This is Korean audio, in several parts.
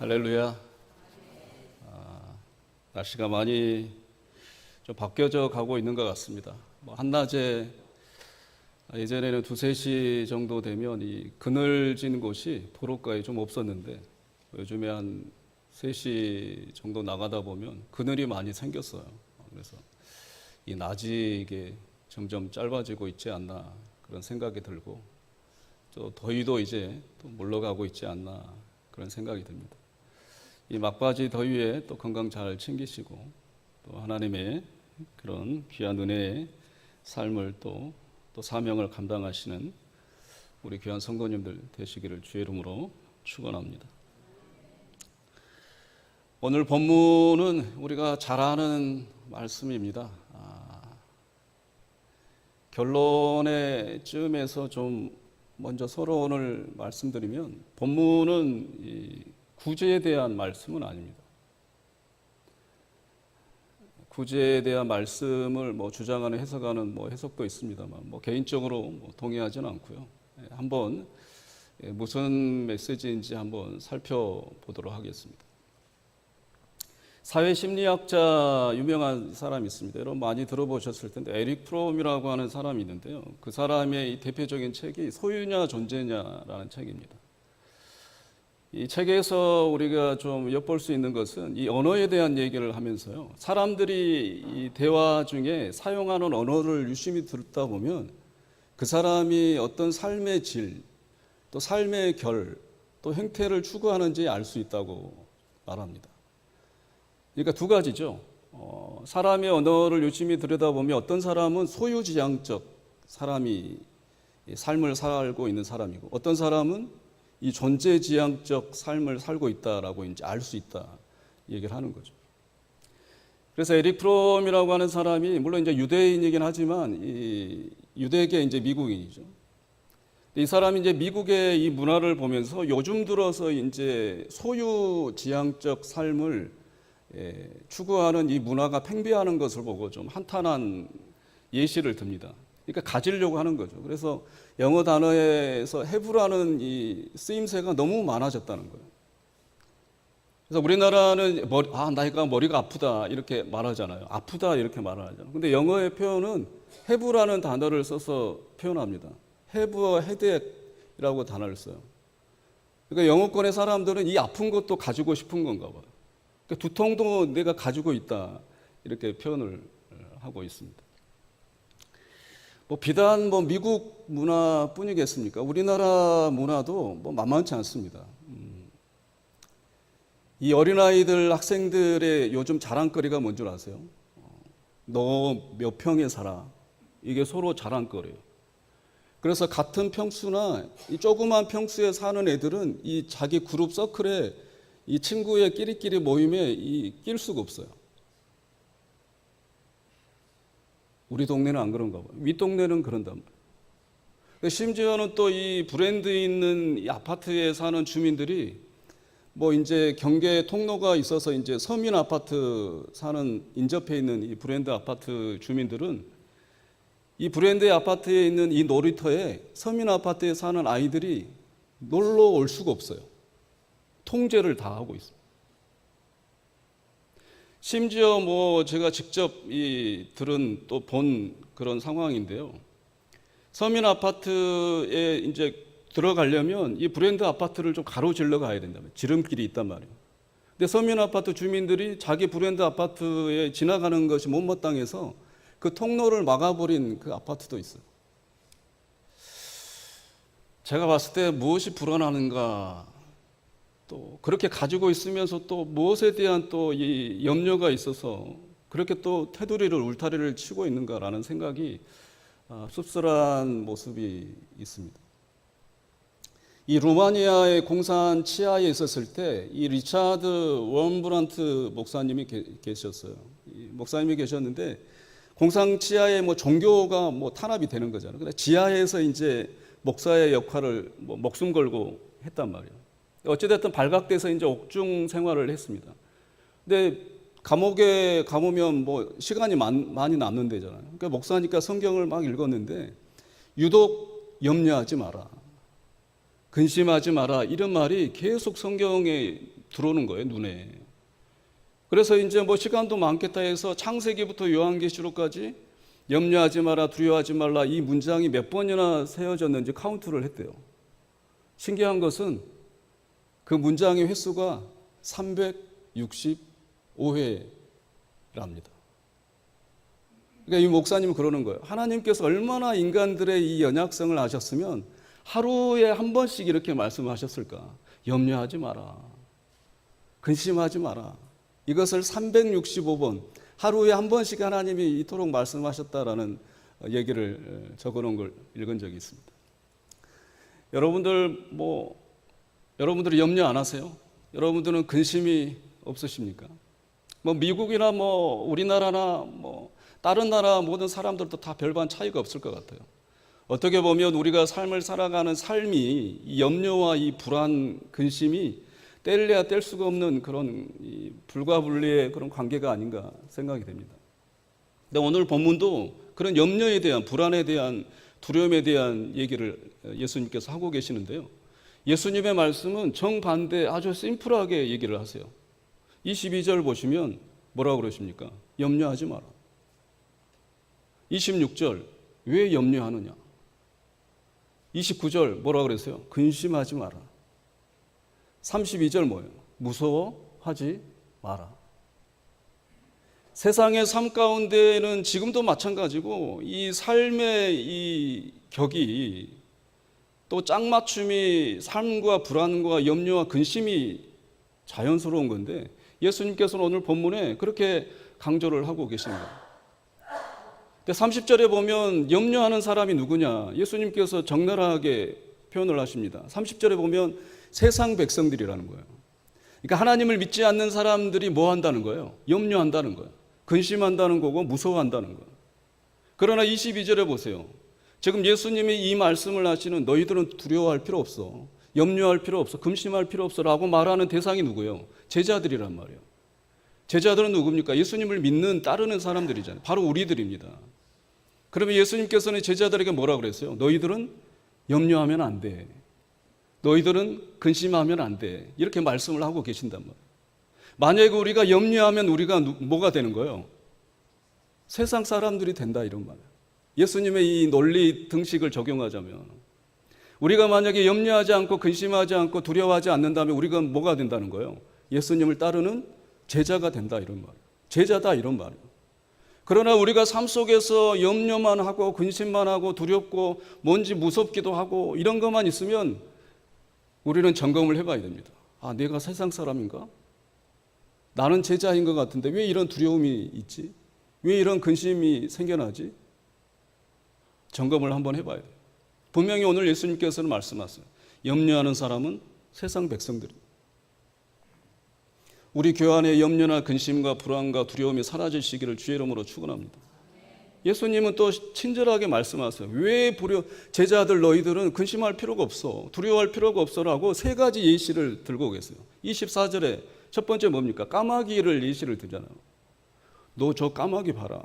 할렐루야. 아, 날씨가 많이 좀 바뀌어져 가고 있는 것 같습니다. 뭐 한낮에 예전에는 두세 시 정도 되면 이 그늘진 곳이 도로가에 좀 없었는데 요즘에 한 3시 정도 나가다 보면 그늘이 많이 생겼어요. 그래서 이 낮이 이게 점점 짧아지고 있지 않나 그런 생각이 들고 또 더위도 이제 또 물러가고 있지 않나 그런 생각이 듭니다. 이 막바지 더위에 또 건강 잘 챙기시고 또 하나님의 그런 귀한 은혜의 삶을 또, 또 사명을 감당하시는 우리 귀한 성도님들 되시기를 주의 이름으로 축원합니다. 오늘 본문은 우리가 잘 아는 말씀입니다. 아, 결론의 쯤에서 좀 먼저 서론을 말씀드리면 본문은 이 구제에 대한 말씀은 아닙니다. 구제에 대한 말씀을 뭐 주장하는 해석하는 뭐 해석도 있습니다만 뭐 개인적으로 뭐 동의하지는 않고요. 예, 한번 예, 무슨 메시지인지 한번 살펴보도록 하겠습니다. 사회 심리학자 유명한 사람이 있습니다. 여러분 많이 들어보셨을 텐데 에릭 프롬이라고 하는 사람이 있는데요. 그 사람의 이 대표적인 책이 소유냐 존재냐라는 책입니다. 이 책에서 우리가 좀 엿볼 수 있는 것은 이 언어에 대한 얘기를 하면서요. 사람들이 이 대화 중에 사용하는 언어를 유심히 듣다 보면 그 사람이 어떤 삶의 질, 또 삶의 결, 또 행태를 추구하는지 알 수 있다고 말합니다. 그러니까 두 가지죠. 어, 사람의 언어를 유심히 들여다보면 어떤 사람은 소유지향적 사람이 삶을 살고 있는 사람이고 어떤 사람은 이 존재지향적 삶을 살고 있다라고 이제 알 수 있다 얘기를 하는 거죠. 그래서 에릭 프롬이라고 하는 사람이 물론 이제 유대인이긴 하지만 이 유대계 이제 미국인이죠. 이 사람이 이제 미국의 이 문화를 보면서 요즘 들어서 이제 소유 지향적 삶을 예, 추구하는 이 문화가 팽배하는 것을 보고 좀 한탄한 예시를 듭니다. 그러니까 가지려고 하는 거죠. 그래서 영어 단어에서 have라는 이 쓰임새가 너무 많아졌다는 거예요. 그래서 우리나라는 머리, 아, 나이가 머리가 아프다 이렇게 말하잖아요. 아프다 이렇게 말을 하잖아요. 근데 영어의 표현은 have라는 단어를 써서 표현합니다. have a headache이라고 단어를 써요. 그러니까 영어권의 사람들은 이 아픈 것도 가지고 싶은 건가 봐요. 그러니까 두통도 내가 가지고 있다 이렇게 표현을 하고 있습니다. 뭐 비단 뭐 미국 문화뿐이겠습니까? 우리나라 문화도 뭐 만만치 않습니다. 음. 이 어린아이들 학생들의 요즘 자랑거리가 뭔 줄 아세요? 너 몇 평에 살아? 이게 서로 자랑거리예요. 그래서 같은 평수나 이 조그만 평수에 사는 애들은 이 자기 그룹 서클에 이 친구의 끼리끼리 모임에 이 낄 수가 없어요. 우리 동네는 안 그런가 봐요. 윗동네는 그런단 말이에요. 심지어는 또 이 브랜드 있는 이 아파트에 사는 주민들이 뭐 이제 경계 통로가 있어서 이제 서민 아파트 사는 인접해 있는 이 브랜드 아파트 주민들은 이 브랜드 아파트에 있는 이 놀이터에 서민 아파트에 사는 아이들이 놀러 올 수가 없어요. 통제를 다 하고 있습니다. 심지어 뭐 제가 직접 이 들은 또 본 그런 상황인데요. 서민 아파트에 이제 들어가려면 이 브랜드 아파트를 좀 가로질러 가야 된다면 지름길이 있단 말이에요. 근데 서민 아파트 주민들이 자기 브랜드 아파트에 지나가는 것이 못마땅해서 그 통로를 막아버린 그 아파트도 있어요. 제가 봤을 때 무엇이 불안하는가 또 그렇게 가지고 있으면서 또 무엇에 대한 또 이 염려가 있어서 그렇게 또 테두리를 울타리를 치고 있는가라는 생각이 아, 씁쓸한 모습이 있습니다. 이 루마니아의 공산 치하에 있었을 때 이 리차드 원브란트 목사님이 계셨어요. 목사님이 계셨는데 공산 치하에 뭐 종교가 뭐 탄압이 되는 거잖아요. 근데 지하에서 이제 목사의 역할을 뭐 목숨 걸고 했단 말이에요. 어찌됐든 발각돼서 이제 옥중 생활을 했습니다. 근데 감옥에 가보면 뭐 시간이 많, 많이 남는 데잖아요. 그러니까 목사니까 성경을 막 읽었는데 유독 염려하지 마라. 근심하지 마라. 이런 말이 계속 성경에 들어오는 거예요, 눈에. 그래서 이제 뭐 시간도 많겠다 해서 창세기부터 요한계시록까지 염려하지 마라, 두려워하지 말라 이 문장이 몇 번이나 세워졌는지 카운트를 했대요. 신기한 것은 그 문장의 횟수가 365회랍니다. 그러니까 이 목사님은 그러는 거예요. 하나님께서 얼마나 인간들의 이 연약성을 아셨으면 하루에 한 번씩 이렇게 말씀하셨을까? 염려하지 마라. 근심하지 마라. 이것을 365번 하루에 한 번씩 하나님이 이토록 말씀하셨다라는 얘기를 적어 놓은 걸 읽은 적이 있습니다. 여러분들 뭐 여러분들이 염려 안 하세요? 여러분들은 근심이 없으십니까? 뭐 미국이나 뭐 우리나라나 뭐 다른 나라 모든 사람들도 다 별반 차이가 없을 것 같아요. 어떻게 보면 우리가 삶을 살아가는 삶이 이 염려와 이 불안, 근심이 뗄래야 뗄 수가 없는 그런 이 불가분리의 그런 관계가 아닌가 생각이 됩니다. 근데 오늘 본문도 그런 염려에 대한 불안에 대한 두려움에 대한 얘기를 예수님께서 하고 계시는데요. 예수님의 말씀은 정반대 아주 심플하게 얘기를 하세요. 22절 보시면 뭐라고 그러십니까? 염려하지 마라. 26절 왜 염려하느냐? 29절 뭐라 그랬어요? 근심하지 마라. 32절 뭐예요? 무서워하지 마라. 세상의 삶 가운데는 지금도 마찬가지고 이 삶의 이 격이 또 짝맞춤이 삶과 불안과 염려와 근심이 자연스러운 건데 예수님께서는 오늘 본문에 그렇게 강조를 하고 계십니다. 30절에 보면 염려하는 사람이 누구냐? 예수님께서 적나라하게 표현을 하십니다. 30절에 보면 세상 백성들이라는 거예요. 그러니까 하나님을 믿지 않는 사람들이 뭐 한다는 거예요? 염려한다는 거예요. 근심한다는 거고 무서워한다는 거예요. 그러나 22절에 보세요. 지금 예수님이 이 말씀을 하시는 너희들은 두려워할 필요 없어. 염려할 필요 없어. 근심할 필요 없어 라고 말하는 대상이 누구예요? 제자들이란 말이에요. 제자들은 누굽니까? 예수님을 믿는 따르는 사람들이잖아요. 바로 우리들입니다. 그러면 예수님께서는 제자들에게 뭐라 그랬어요? 너희들은 염려하면 안 돼. 너희들은 근심하면 안 돼. 이렇게 말씀을 하고 계신단 말이에요. 만약에 우리가 염려하면 우리가 뭐가 되는 거예요? 세상 사람들이 된다 이런 말이에요. 예수님의 이 논리 등식을 적용하자면 우리가 만약에 염려하지 않고 근심하지 않고 두려워하지 않는다면 우리가 뭐가 된다는 거예요? 예수님을 따르는 제자가 된다 이런 말. 제자다 이런 말이에요. 그러나 우리가 삶 속에서 염려만 하고 근심만 하고 두렵고 뭔지 무섭기도 하고 이런 것만 있으면 우리는 점검을 해봐야 됩니다. 아, 내가 세상 사람인가? 나는 제자인 것 같은데 왜 이런 두려움이 있지? 왜 이런 근심이 생겨나지? 점검을 한번 해봐야 돼요. 분명히 오늘 예수님께서는 말씀하세요. 염려하는 사람은 세상 백성들이. 우리 교회 안에 염려나 근심과 불안과 두려움이 사라지시기를 주의 이름으로 축원합니다. 예수님은 또 친절하게 말씀하세요. 왜 부려 제자들 너희들은 근심할 필요가 없어. 두려워할 필요가 없어라고 세 가지 예시를 들고 계세요. 24절에 첫 번째 뭡니까? 까마귀를 예시를 들잖아요. 너 저 까마귀 봐라.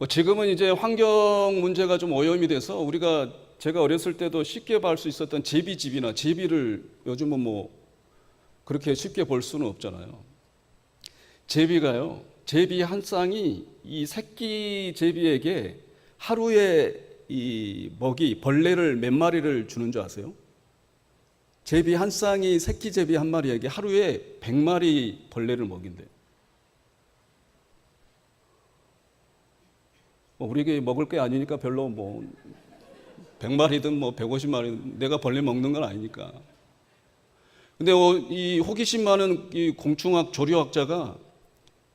뭐 지금은 이제 환경 문제가 좀 오염이 돼서 우리가 제가 어렸을 때도 쉽게 볼 수 있었던 제비집이나 제비를 요즘은 뭐 그렇게 쉽게 볼 수는 없잖아요. 제비가요. 제비 한 쌍이 이 새끼 제비에게 하루에 이 먹이 벌레를 몇 마리를 주는 줄 아세요? 제비 한 쌍이 새끼 제비 한 마리에게 하루에 100마리 벌레를 먹인대. 뭐 우리에게 먹을 게 아니니까 별로 뭐 100마리든 뭐 150마리 내가 벌레 먹는 건 아니니까. 근데 어, 이 호기심 많은 이 공충학 조류학자가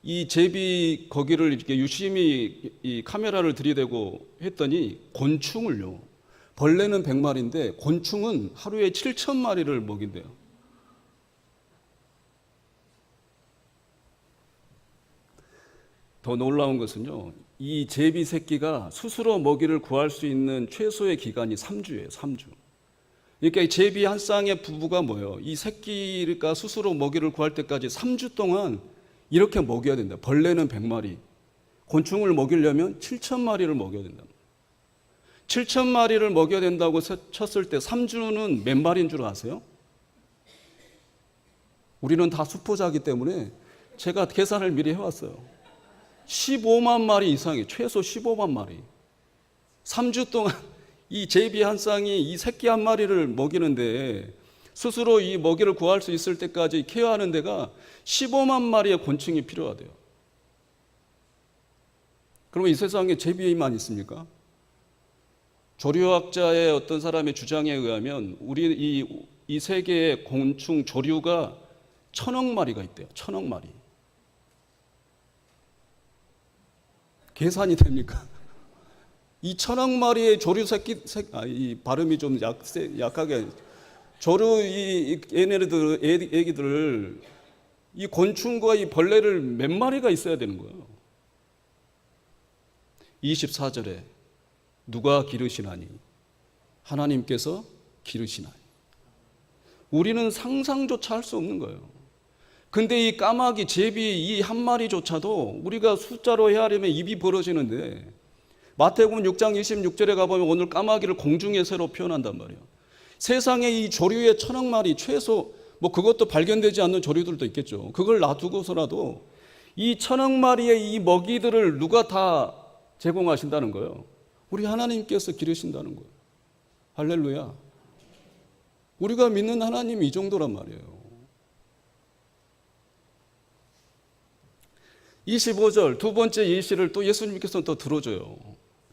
이 제비 거기를 이렇게 유심히 이 카메라를 들이대고 했더니 곤충을요. 벌레는 100마리인데 곤충은 하루에 7천 마리를 먹인대요. 더 놀라운 것은요. 이 제비 새끼가 스스로 먹이를 구할 수 있는 최소의 기간이 3주예요. 3주. 그러니까 이 제비 한 쌍의 부부가 뭐예요? 이 새끼가 스스로 먹이를 구할 때까지 3주 동안 이렇게 먹여야 된다. 벌레는 100마리, 곤충을 먹이려면 7천 마리를 먹여야 된다. 7천 마리를 먹여야 된다고 쳤을 때 3주는 몇 마리인 줄 아세요? 우리는 다 수포자기 때문에 제가 계산을 미리 해왔어요. 15만 마리 이상이 최소 15만 마리. 3주 동안 이 제비 한 쌍이 이 새끼 한 마리를 먹이는데 스스로 이 먹이를 구할 수 있을 때까지 케어하는 데가 15만 마리의 곤충이 필요하대요. 그러면 이 세상에 제비만 있습니까? 조류학자의 어떤 사람의 주장에 의하면 우리 이, 이 세계의 곤충 조류가 천억 마리가 있대요. 천억 마리. 계산이 됩니까? 이 천억 마리의 조류 새끼, 새, 아, 이 발음이 좀 약, 약하게 조류 이, 이 얘네들 애- 애기들을 이 곤충과 이 벌레를 몇 마리가 있어야 되는 거예요. 24절에 누가 기르시나니 하나님께서 기르시나니 우리는 상상조차 할 수 없는 거예요. 근데 이 까마귀 제비 이 한 마리조차도 우리가 숫자로 헤아리면 입이 벌어지는데 마태복음 6장 26절에 가보면 오늘 까마귀를 공중에 새로 표현한단 말이에요. 세상에 이 조류의 천억 마리 최소 뭐 그것도 발견되지 않는 조류들도 있겠죠. 그걸 놔두고서라도 이 천억 마리의 이 먹이들을 누가 다 제공하신다는 거예요. 우리 하나님께서 기르신다는 거예요. 할렐루야. 우리가 믿는 하나님이 이 정도란 말이에요. 25절 두 번째 예시를 또 예수님께서는 또 들어줘요.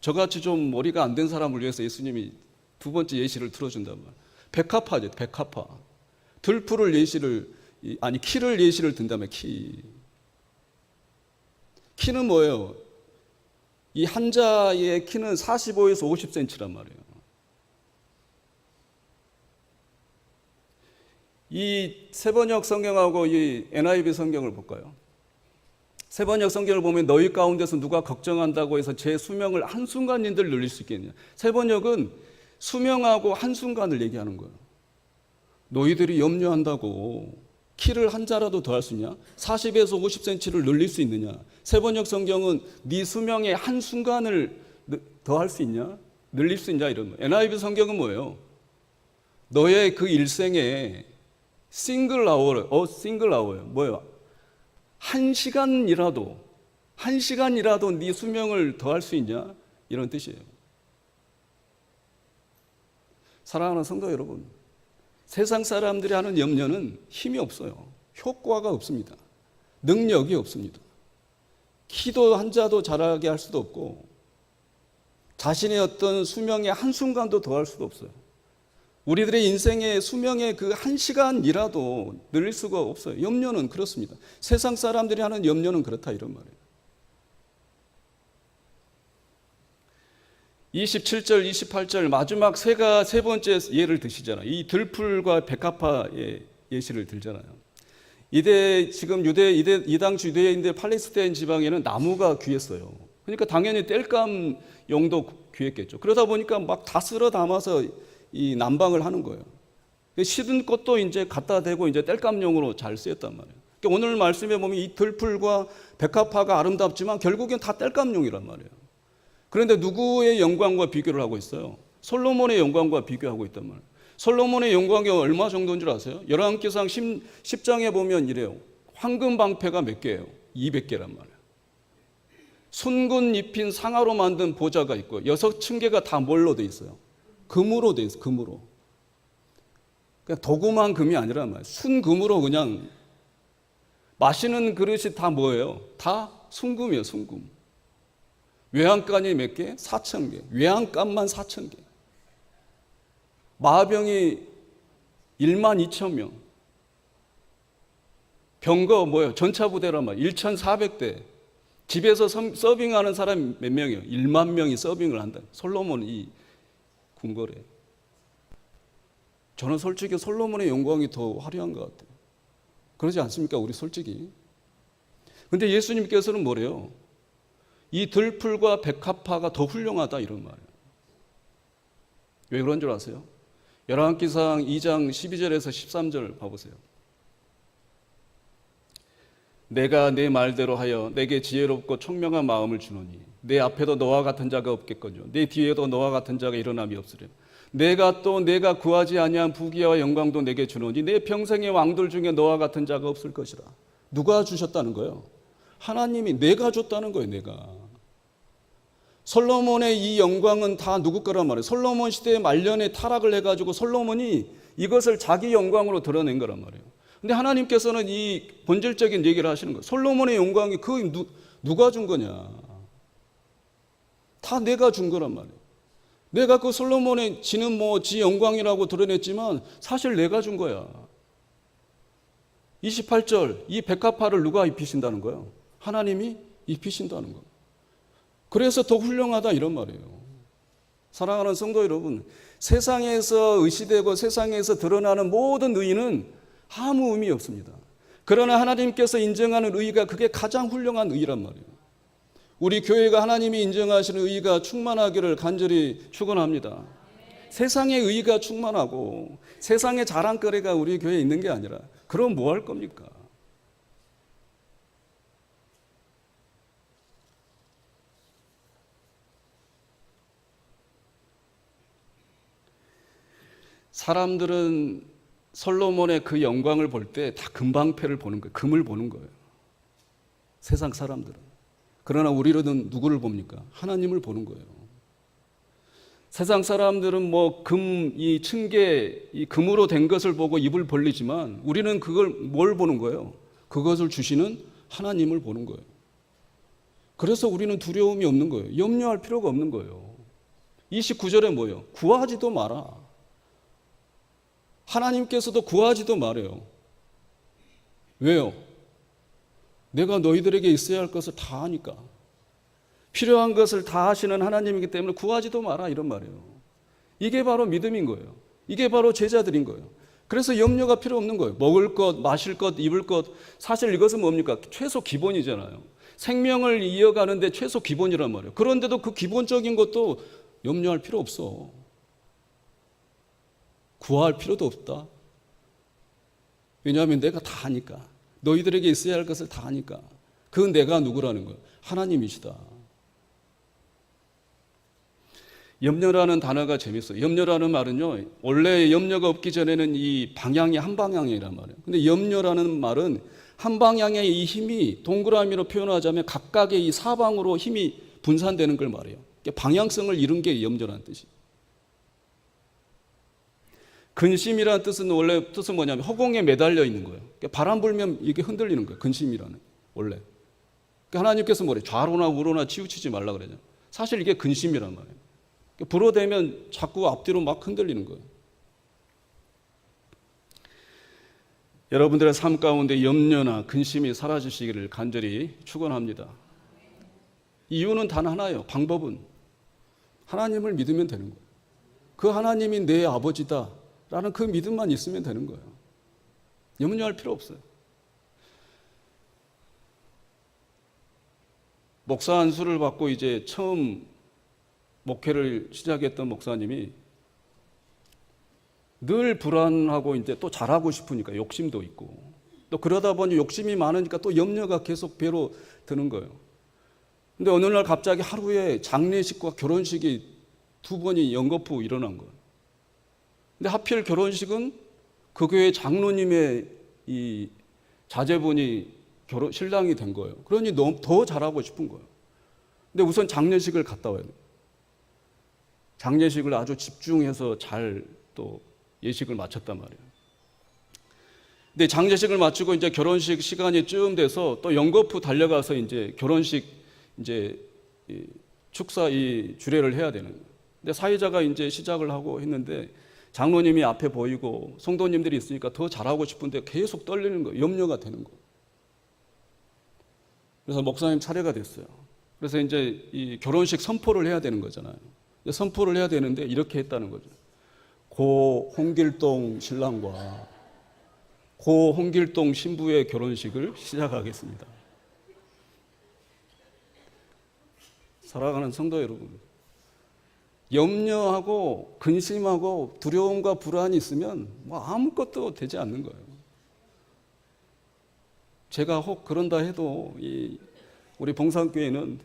저같이 좀 머리가 안 된 사람을 위해서 예수님이 두 번째 예시를 말이에요. 백합화죠, 백합화. 들풀을 예시를 이- 아니 키를 예시를 든다면 키. 키는 뭐예요? 이 한자의 키는 45에서 50cm란 말이에요. 이 세번역 성경하고 이 NIV 성경을 볼까요? 세번역 성경을 보면 너희 가운데서 누가 걱정한다고 해서 제 수명을 한순간인들 늘릴 수 있겠냐. 세번역은 수명하고 한순간을 얘기하는 거예요. 너희들이 염려한다고 키를 한 자라도 더 할 수 있냐? 40에서 50cm를 늘릴 수 있느냐? 세번역 성경은 네 수명의 한 순간을 더 할 수 있냐? 늘릴 수 있냐? 이런 거예요. NIV 성경은 뭐예요? 너의 그 일생에 싱글 아워, 어, 싱글 아워요. 뭐예요? 한 시간이라도, 한 시간이라도 네 수명을 더할 수 있냐? 이런 뜻이에요. 사랑하는 성도 여러분, 세상 사람들이 하는 염려는 힘이 없어요. 효과가 없습니다. 능력이 없습니다. 키도 한자도 자라게 할 수도 없고, 자신의 어떤 수명의 한순간도 더할 수도 없어요. 우리들의 인생의 수명의 그 한 시간이라도 늘릴 수가 없어요. 염려는 그렇습니다. 세상 사람들이 하는 염려는 그렇다 이런 말이에요. 27절, 28절 마지막 세가 세 번째 예를 드시잖아요. 이 들풀과 백합화의 예시를 들잖아요. 이대 지금 유대 이대 이당 주대인데 팔레스타인 지방에는 나무가 귀했어요. 그러니까 당연히 땔감 용도 귀했겠죠. 그러다 보니까 막 다 쓸어 담아서 이 난방을 하는 거예요. 시든 것도 이제 갖다 대고 이제 땔감용으로 잘 쓰였단 말이에요. 그러니까 오늘 말씀에 보면 이 들풀과 백합화가 아름답지만 결국엔 다 땔감용이란 말이에요. 그런데 누구의 영광과 비교를 하고 있어요? 솔로몬의 영광과 비교하고 있단 말이에요. 솔로몬의 영광이 얼마 정도인 줄 아세요? 열왕기상 10, 장에 보면 이래요. 황금 방패가 몇 개예요? 200개란 말이에요. 순군 입힌 상아로 만든 보좌가 있고 여섯 층계가 다 뭘로 돼 있어요? 금으로 돼 있어요. 금으로. 그냥 도구만 금이 아니란 말이에요. 순금으로 그냥 마시는 그릇이 다 뭐예요? 다 순금이에요. 순금. 외양간이 몇 개? 4천 개. 외양간만 4천 개. 마병이 1만 2천 명. 병거 뭐예요? 전차 부대란 말. 1,400대. 집에서 서빙하는 사람 몇 명이에요? 1만 명이 서빙을 한다. 솔로몬 이 궁궐에. 저는 솔직히 솔로몬의 영광이 더 화려한 것 같아요. 그러지 않습니까? 우리 솔직히. 근데 예수님께서는 뭐래요? 이 들풀과 백합화가 더 훌륭하다 이런 말이에요. 왜 그런 줄 아세요? 열왕기상 2장 12절에서 13절 봐보세요. 내가 내 말대로 하여 내게 지혜롭고 총명한 마음을 주노니 내 앞에도 너와 같은 자가 없겠거니와 내 뒤에도 너와 같은 자가 일어남이 없으리라. 내가 또 내가 구하지 아니한 부귀와 영광도 내게 주노니 내 평생의 왕들 중에 너와 같은 자가 없을 것이라. 누가 주셨다는 거예요? 하나님이 내가 줬다는 거예요, 내가. 솔로몬의 이 영광은 다 누구 거란 말이에요. 솔로몬 시대의 말년에 타락을 해가지고 솔로몬이 이것을 자기 영광으로 드러낸 거란 말이에요. 근데 하나님께서는 이 본질적인 얘기를 하시는 거예요. 솔로몬의 영광이 그 누, 누가 준 거냐? 다 내가 준 거란 말이에요. 내가 그 솔로몬의 지는 뭐 지 영광이라고 드러냈지만 사실 내가 준 거야. 28절 이 백합화를 누가 입히신다는 거예요? 하나님이 입히신다는 거예요. 그래서 더 훌륭하다 이런 말이에요. 사랑하는 성도 여러분, 세상에서 의시되고 세상에서 드러나는 모든 의의는 아무 의미 없습니다. 그러나 하나님께서 인정하는 의의가 그게 가장 훌륭한 의의란 말이에요. 우리 교회가 하나님이 인정하시는 의의가 충만하기를 간절히 축원합니다. 세상의 의의가 충만하고 세상의 자랑거리가 우리 교회에 있는 게 아니라 그럼 뭐 할 겁니까? 사람들은 솔로몬의 그 영광을 볼 때 다 금방패를 보는 거예요. 금을 보는 거예요. 세상 사람들은. 그러나 우리는 누구를 봅니까? 하나님을 보는 거예요. 세상 사람들은 뭐 금, 이 층계, 이 금으로 된 것을 보고 입을 벌리지만 우리는 그걸 뭘 보는 거예요? 그것을 주시는 하나님을 보는 거예요. 그래서 우리는 두려움이 없는 거예요. 염려할 필요가 없는 거예요. 29절에 뭐예요? 구하지도 마라. 하나님께서도 구하지도 말아요. 왜요? 내가 너희들에게 있어야 할 것을 다 하니까. 필요한 것을 다 하시는 하나님이기 때문에 구하지도 마라 이런 말이에요. 이게 바로 믿음인 거예요. 이게 바로 제자들인 거예요. 그래서 염려가 필요 없는 거예요. 먹을 것, 마실 것, 입을 것. 사실 이것은 뭡니까? 최소 기본이잖아요. 생명을 이어가는데 최소 기본이란 말이에요. 그런데도 그 기본적인 것도 염려할 필요 없어. 구할 필요도 없다. 왜냐하면 내가 다 하니까. 너희들에게 있어야 할 것을 다 하니까. 그 내가 누구라는 거예요? 하나님이시다. 염려라는 단어가 재밌어요. 염려라는 말은요, 원래 염려가 없기 전에는 이 방향이 한 방향이란 말이에요. 근데 염려라는 말은 한 방향의 이 힘이 동그라미로 표현하자면 각각의 이 사방으로 힘이 분산되는 걸 말해요. 방향성을 잃은 게 염려라는 뜻이에요. 근심이라는 뜻은 원래 뜻은 뭐냐면 허공에 매달려 있는 거예요. 그러니까 바람 불면 이게 흔들리는 거예요. 근심이라는 원래. 그러니까 하나님께서 뭐래? 좌로나 우로나 치우치지 말라 그러죠. 사실 이게 근심이란 말이에요. 그러니까 불어대면 자꾸 앞뒤로 막 흔들리는 거예요. 여러분들의 삶 가운데 염려나 근심이 사라지시기를 간절히 축원합니다. 이유는 단 하나예요. 방법은 하나님을 믿으면 되는 거예요. 그 하나님이 내 아버지다. 라는 그 믿음만 있으면 되는 거예요. 염려할 필요 없어요. 목사 안수를 받고 이제 처음 목회를 시작했던 목사님이 늘 불안하고 이제 또 잘하고 싶으니까 욕심도 있고 또 그러다 보니 욕심이 많으니까 또 염려가 계속 배로 드는 거예요. 근데 어느 날 갑자기 하루에 장례식과 결혼식이 두 번이 연거푸 일어난 거예요. 근데 하필 결혼식은 그 교회 장로님의 이 자제분이 결혼 신랑이 된 거예요. 그러니 너무 더 잘하고 싶은 거예요. 근데 우선 장례식을 갔다 와야 돼요. 장례식을 아주 집중해서 잘 또 예식을 마쳤단 말이에요. 근데 장례식을 마치고 이제 결혼식 시간이 쯤 돼서 또 연거푸 달려가서 이제 결혼식 이제 축사 이 주례를 해야 되는. 근데 사회자가 이제 시작을 하고 했는데 장로님이 앞에 보이고 성도님들이 있으니까 더 잘하고 싶은데 계속 떨리는 거예요. 염려가 되는 거예요. 그래서 목사님 차례가 됐어요. 그래서 이제 이 결혼식 선포를 해야 되는 거잖아요. 선포를 해야 되는데 이렇게 했다는 거죠. 고 홍길동 신랑과 고 홍길동 신부의 결혼식을 시작하겠습니다. 사랑하는 성도 여러분, 염려하고 근심하고 두려움과 불안이 있으면 뭐 아무것도 되지 않는 거예요. 제가 혹 그런다 해도 이 우리 봉산교회는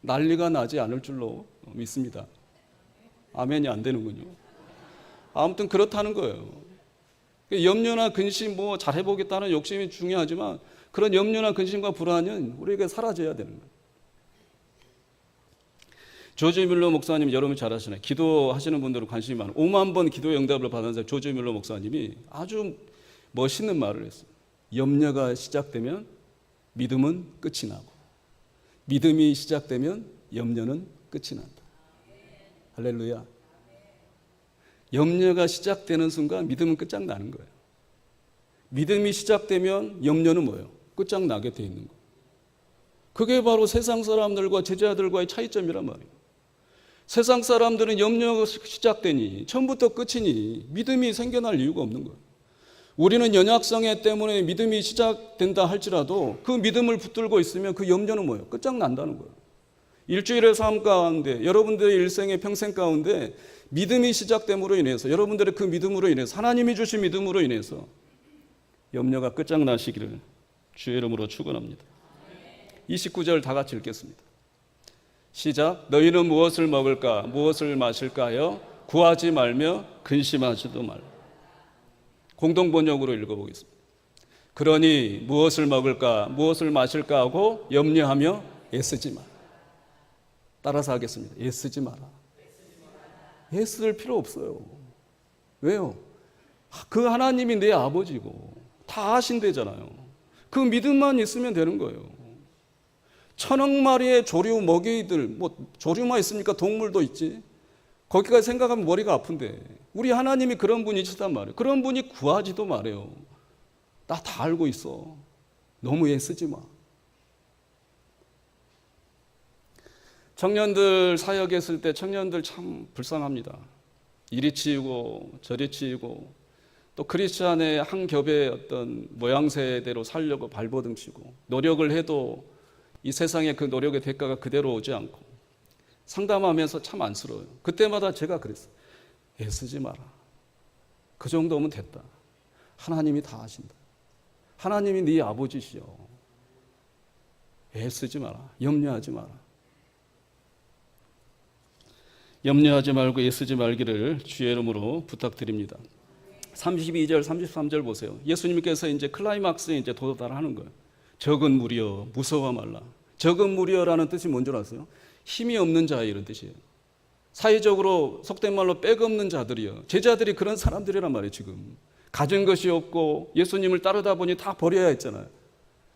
난리가 나지 않을 줄로 믿습니다. 아멘이 안 되는군요. 아무튼 그렇다는 거예요. 염려나 근심 뭐 잘해보겠다는 욕심이 중요하지만 그런 염려나 근심과 불안은 우리에게 사라져야 되는 거예요. 조지 밀러 목사님 여러분 잘 아시나요? 기도하시는 분들은 관심이 많아요. 5만 번 기도 응답을 받은 사람 조지 밀러 목사님이 아주 멋있는 말을 했어요. 염려가 시작되면 믿음은 끝이 나고 믿음이 시작되면 염려는 끝이 난다. 할렐루야. 염려가 시작되는 순간 믿음은 끝장나는 거예요. 믿음이 시작되면 염려는 뭐예요? 끝장나게 돼 있는 거예요. 그게 바로 세상 사람들과 제자들과의 차이점이란 말이에요. 세상 사람들은 염려가 시작되니 처음부터 끝이니 믿음이 생겨날 이유가 없는 거예요. 우리는 연약성에 때문에 믿음이 시작된다 할지라도 그 믿음을 붙들고 있으면 그 염려는 뭐예요? 끝장난다는 거예요. 일주일의 삶 가운데 여러분들의 일생의 평생 가운데 믿음이 시작됨으로 인해서 여러분들의 그 믿음으로 인해서 하나님이 주신 믿음으로 인해서 염려가 끝장나시기를 주의 이름으로 축원합니다. 29절 다 같이 읽겠습니다. 시작. 너희는 무엇을 먹을까, 무엇을 마실까요? 구하지 말며 근심하지도 말. 공동 번역으로 읽어보겠습니다. 그러니 무엇을 먹을까, 무엇을 마실까 하고 염려하며 애쓰지 마. 따라서 하겠습니다. 애쓰지 마라. 애쓸 필요 없어요. 왜요? 그 하나님이 내 아버지고 다 아신대잖아요. 그 믿음만 있으면 되는 거예요. 천억 마리의 조류 먹이들, 뭐 조류만 있습니까? 동물도 있지. 거기까지 생각하면 머리가 아픈데 우리 하나님이 그런 분이시단 말이에요. 그런 분이 구하지도 말아요. 나 다 알고 있어. 너무 애쓰지 마. 청년들 사역했을 때 청년들 참 불쌍합니다. 이리 치이고 저리 치이고 또 크리스찬의 한 겹의 어떤 모양새대로 살려고 발버둥 치고 노력을 해도 이 세상에 그 노력의 대가가 그대로 오지 않고 상담하면서 참 안쓰러워요. 그때마다 제가 그랬어요. 애쓰지 마라. 그 정도면 됐다. 하나님이 다 아신다. 하나님이 네 아버지시여. 애쓰지 마라. 염려하지 마라. 염려하지 말고 애쓰지 말기를 주의 이름으로 부탁드립니다. 32절, 33절 보세요. 예수님께서 이제 클라이막스에 이제 도달하는 거예요. 적은 무리여 무서워 말라. 적은 무리여라는 뜻이 뭔 줄 아세요? 힘이 없는 자 이런 뜻이에요. 사회적으로 속된 말로 빽 없는 자들이요. 제자들이 그런 사람들이란 말이에요, 지금. 가진 것이 없고 예수님을 따르다 보니 다 버려야 했잖아요.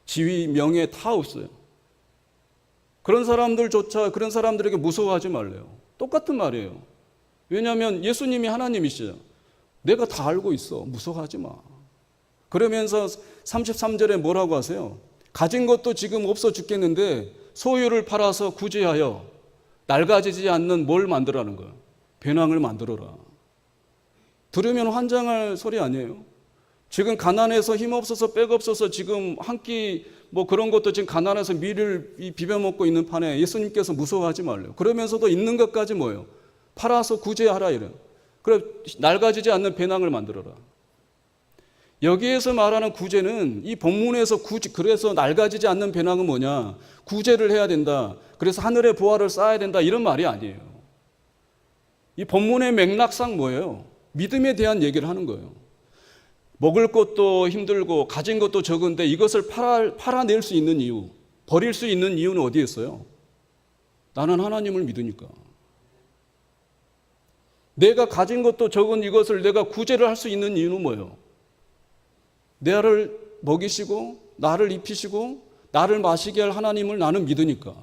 지위, 명예 다 없어요. 그런 사람들조차 그런 사람들에게 무서워하지 말래요. 똑같은 말이에요. 왜냐하면 예수님이 하나님이시죠. 내가 다 알고 있어. 무서워하지 마. 그러면서 33절에 뭐라고 하세요? 가진 것도 지금 없어 죽겠는데 소유를 팔아서 구제하여 낡아지지 않는 뭘 만들라는 거예요? 배낭을 만들어라. 들으면 환장할 소리 아니에요? 지금 가난해서 힘없어서 백없어서 지금 한 끼 뭐 그런 것도 지금 가난해서 밀을 비벼 먹고 있는 판에 예수님께서 무서워하지 말래요. 그러면서도 있는 것까지 뭐예요? 팔아서 구제하라 이래요. 그래 낡아지지 않는 배낭을 만들어라. 여기에서 말하는 구제는 이 본문에서 구제 그래서 낡아지지 않는 배낭은 뭐냐? 구제를 해야 된다. 그래서 하늘의 보화를 쌓아야 된다. 이런 말이 아니에요. 이 본문의 맥락상 뭐예요? 믿음에 대한 얘기를 하는 거예요. 먹을 것도 힘들고 가진 것도 적은데 이것을 팔아, 팔아낼 수 있는 이유, 버릴 수 있는 이유는 어디에 있어요? 나는 하나님을 믿으니까. 내가 가진 것도 적은 이것을 내가 구제를 할 수 있는 이유는 뭐예요? 내를 먹이시고 나를 입히시고 나를 마시게 할 하나님을 나는 믿으니까.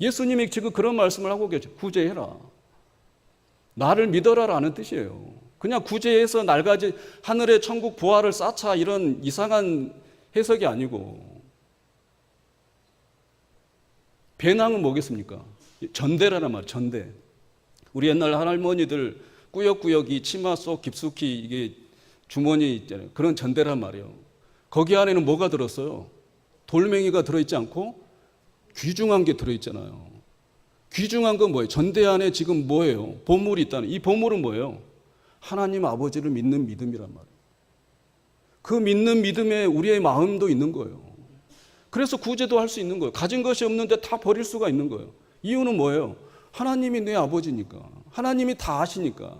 예수님이 지금 그런 말씀을 하고 계죠. 구제해라. 나를 믿어라라는 뜻이에요. 그냥 구제해서 낡아지 하늘의 천국 부활을 쌓자 이런 이상한 해석이 아니고 배낭은 뭐겠습니까? 전대라는 말, 전대. 우리 옛날 할머니들 꾸역꾸역 이 치마 속 깊숙이 이게 주머니 있잖아요. 그런 전대란 말이에요. 거기 안에는 뭐가 들었어요? 돌멩이가 들어있지 않고 귀중한 게 들어있잖아요. 귀중한 건 뭐예요? 전대 안에 지금 뭐예요? 보물이 있다는. 이 보물은 뭐예요? 하나님 아버지를 믿는 믿음이란 말이에요. 그 믿는 믿음에 우리의 마음도 있는 거예요. 그래서 구제도 할 수 있는 거예요. 가진 것이 없는데 다 버릴 수가 있는 거예요. 이유는 뭐예요? 하나님이 내 아버지니까. 하나님이 다 아시니까.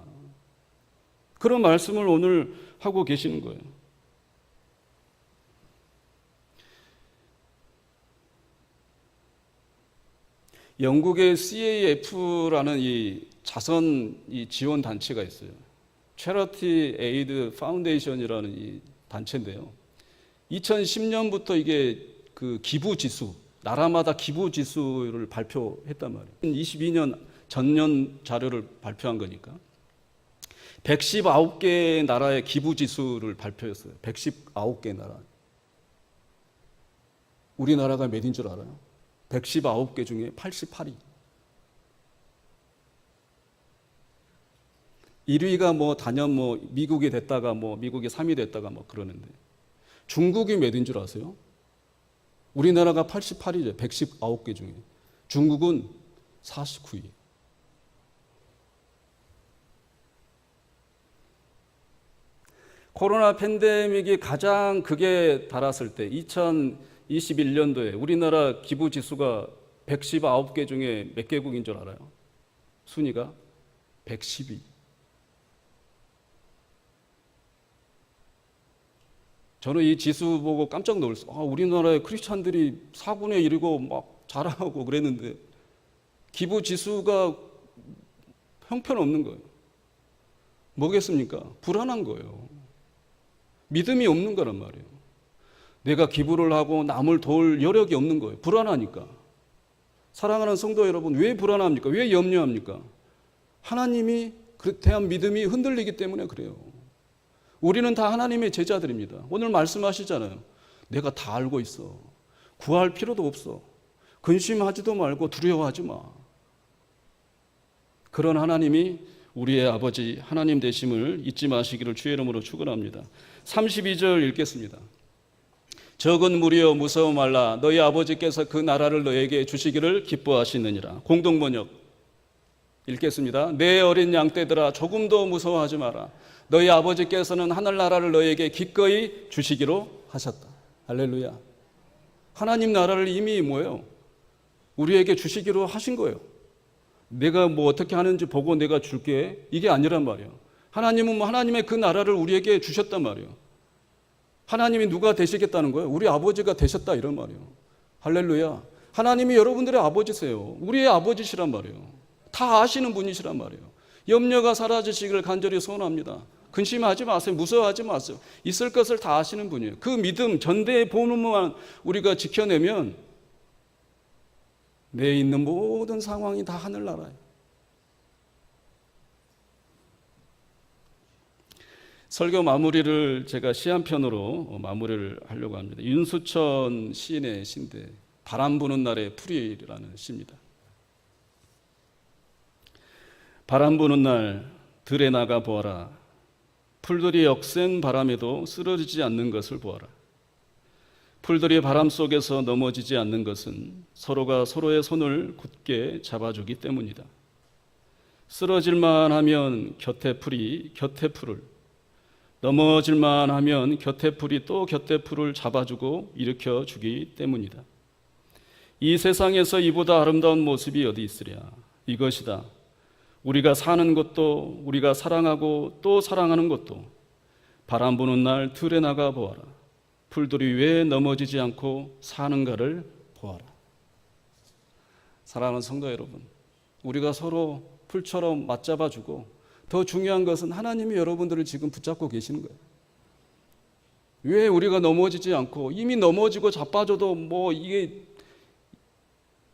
그런 말씀을 오늘 하고 계시는 거예요. 영국의 CAF라는 이 자선 이 지원 단체가 있어요. Charity Aid Foundation이라는 이 단체인데요. 2010년부터 이게 그 기부 지수, 나라마다 기부 지수를 발표했단 말이에요. 22년 전년 자료를 발표한 거니까. 119개 나라의 기부 지수를 발표했어요. 119개 나라. 우리나라가 몇인 줄 알아요? 119개 중에 88위. 1위가 뭐 단연 뭐 미국이 됐다가 뭐 미국이 3위 됐다가 뭐 그러는데 중국이 몇인 줄 아세요? 우리나라가 88위죠. 119개 중에. 중국은 49위. 코로나 팬데믹이 가장 극에 달았을 때 2021년도에 우리나라 기부 지수가 119개 중에 몇 개국인 줄 알아요? 순위가 110위. 저는 이 지수 보고 깜짝 놀랐어요. 아, 우리나라의 크리스찬들이 4분의 1이고 막 자랑하고 그랬는데 기부 지수가 형편없는 거예요. 뭐겠습니까? 불안한 거예요. 믿음이 없는 거란 말이에요. 내가 기부를 하고 남을 도울 여력이 없는 거예요. 불안하니까. 사랑하는 성도 여러분, 왜 불안합니까? 왜 염려합니까? 하나님이 그 대한 믿음이 흔들리기 때문에 그래요. 우리는 다 하나님의 제자들입니다. 오늘 말씀하시잖아요. 내가 다 알고 있어. 구할 필요도 없어. 근심하지도 말고 두려워하지 마. 그런 하나님이 우리의 아버지 하나님 되심을 잊지 마시기를 주의 이름으로 축원합니다. 32절 읽겠습니다. 적은 무리여 무서워 말라 너희 아버지께서 그 나라를 너에게 주시기를 기뻐하시느니라. 공동 번역 읽겠습니다. 내 어린 양떼들아 조금도 무서워하지 마라. 너희 아버지께서는 하늘 나라를 너에게 기꺼이 주시기로 하셨다. 할렐루야. 하나님 나라를 이미 뭐예요? 우리에게 주시기로 하신 거예요. 내가 뭐 어떻게 하는지 보고 내가 줄게. 이게 아니란 말이에요. 하나님은 뭐 하나님의 그 나라를 우리에게 주셨단 말이에요. 하나님이 누가 되시겠다는 거예요? 우리 아버지가 되셨다 이런 말이에요. 할렐루야. 하나님이 여러분들의 아버지세요. 우리의 아버지시란 말이에요. 다 아시는 분이시란 말이에요. 염려가 사라지시기를 간절히 소원합니다. 근심하지 마세요. 무서워하지 마세요. 있을 것을 다 아시는 분이에요. 그 믿음, 전대의 본음만 우리가 지켜내면 내 있는 모든 상황이 다 하늘나라예요. 설교 마무리를 제가 시 한 편으로 마무리를 하려고 합니다. 윤수천 시인의 시인데 바람 부는 날의 풀이라는 시입니다. 바람 부는 날 들에 나가 보아라. 풀들이 억센 바람에도 쓰러지지 않는 것을 보아라. 풀들이 바람 속에서 넘어지지 않는 것은 서로가 서로의 손을 굳게 잡아주기 때문이다. 쓰러질만 하면 곁에 풀이 곁에 풀을 넘어질만 하면 곁에 풀이 또 곁에 풀을 잡아주고 일으켜 주기 때문이다. 이 세상에서 이보다 아름다운 모습이 어디 있으랴? 이것이다. 우리가 사는 것도 우리가 사랑하고 또 사랑하는 것도 바람 부는 날 들에 나가 보아라. 풀들이 왜 넘어지지 않고 사는가를 보아라. 사랑하는 성도 여러분, 우리가 서로 풀처럼 맞잡아주고 더 중요한 것은 하나님이 여러분들을 지금 붙잡고 계시는 거예요. 왜 우리가 넘어지지 않고 이미 넘어지고 자빠져도 뭐 이게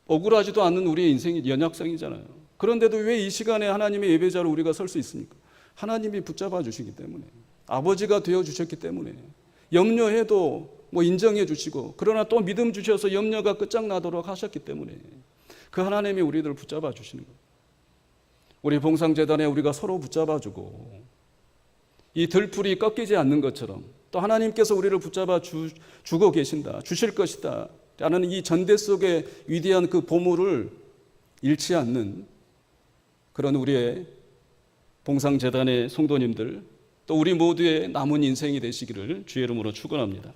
억울하지도 않는 우리의 인생이 연약성이잖아요. 그런데도 왜 이 시간에 하나님의 예배자로 우리가 설 수 있습니까? 하나님이 붙잡아 주시기 때문에 아버지가 되어 주셨기 때문에 염려해도 뭐 인정해 주시고 그러나 또 믿음 주셔서 염려가 끝장나도록 하셨기 때문에 그 하나님이 우리들을 붙잡아 주시는 거예요. 우리 봉상재단에 우리가 서로 붙잡아 주고 이 들풀이 꺾이지 않는 것처럼 또 하나님께서 우리를 붙잡아 주, 주고 계신다. 주실 것이다. 라는 이 전대 속의 위대한 그 보물을 잃지 않는 그런 우리의 봉상재단의 성도님들 또 우리 모두의 남은 인생이 되시기를 주의 이름으로 축원합니다.